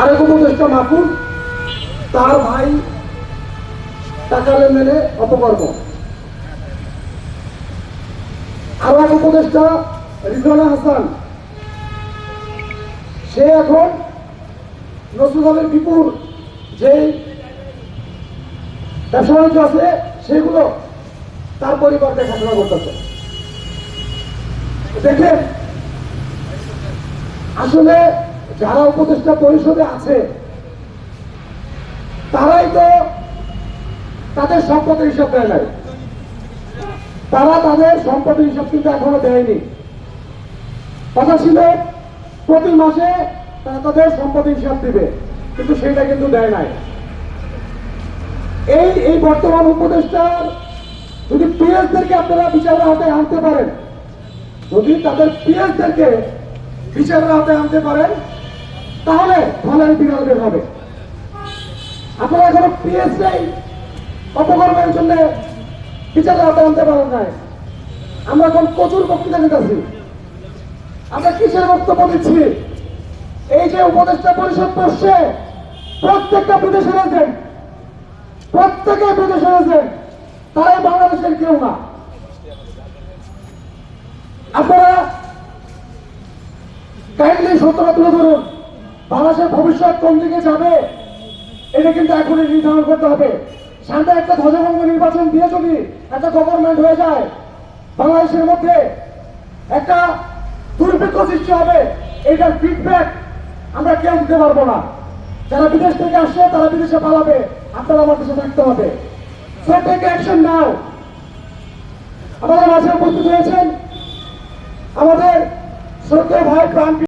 আরেক উপদেষ্টা মাহফুজ, তার ভাই টাকা লেনদেনে অপকর্ম। আরও এক উপদেষ্টা, রিজওয়ানা হাসান। সে এখন নজরুল হলের বিপুল যে ব্যবসা বাণিজ্য আছে, সেগুলো তার পরিবার দেখাশোনা করতেছে। দেখেন, আসলে যারা উপদেষ্টা পরিষদে আছে, তারাই তো তাদের সম্পদের হিসাব দেয় নাই। তারা তাদের সম্পদের হিসাব কিন্তু এখনও দেয়নি। কথা ছিল, প্রতি মাসে তারা তাদের সম্পদের হিসাব দিবে, কিন্তু সেটা কিন্তু দেয় নাই। এই এই বর্তমান উপদেষ্টার যদি পিএসদেরকে আপনারা বিচারের হাতে আনতে পারেন, যদি তাদের পিএসদেরকে বিচারের হাতে আনতে পারেন তাহলে ফলের বিড়াল বের হবে। আপনারা এখনও পিএস নেই। অপকর্মের জন্য বিচারের হাতে আনতে পারেন নাই। আমরা এখন প্রচুর বক্তৃতা দিতেছি। আমরা কিসের বক্তব্য দিচ্ছি? এই যে উপদেষ্টা পরিষদ বসছে, প্রত্যেকটা বিদেশের এজেন্ট প্রত্যেকে বিদেশের এজেন্ট তারাই বাংলাদেশের কেউ না। আপনারা কাইন্ডলি সত্যটা তুলে ধরুন। বাংলাদেশের ভবিষ্যৎ কোন দিকে যাবে, এটা কিন্তু এখনই নির্ধারণ করতে হবে। সামনে একটা ধ্বজভঙ্গ নির্বাচন দিয়ে যদি একটা গভর্নমেন্ট হয়ে যায়, বাংলাদেশের মধ্যে একটা দুর্ভিক্ষ সৃষ্টি হবে এইটার ফিডব্যাক আমরা কেউ দিতে পারব না। যারা বিদেশ থেকে আসছে তারা বিদেশে পালাবে, আপনারা আমার দেশে থাকতে হবে। অ্যাকশন নাও আমাদের মাঝে উপস্থিত হয়েছেন আমাদের শ্রদ্ধেয় ভাই প্রাণ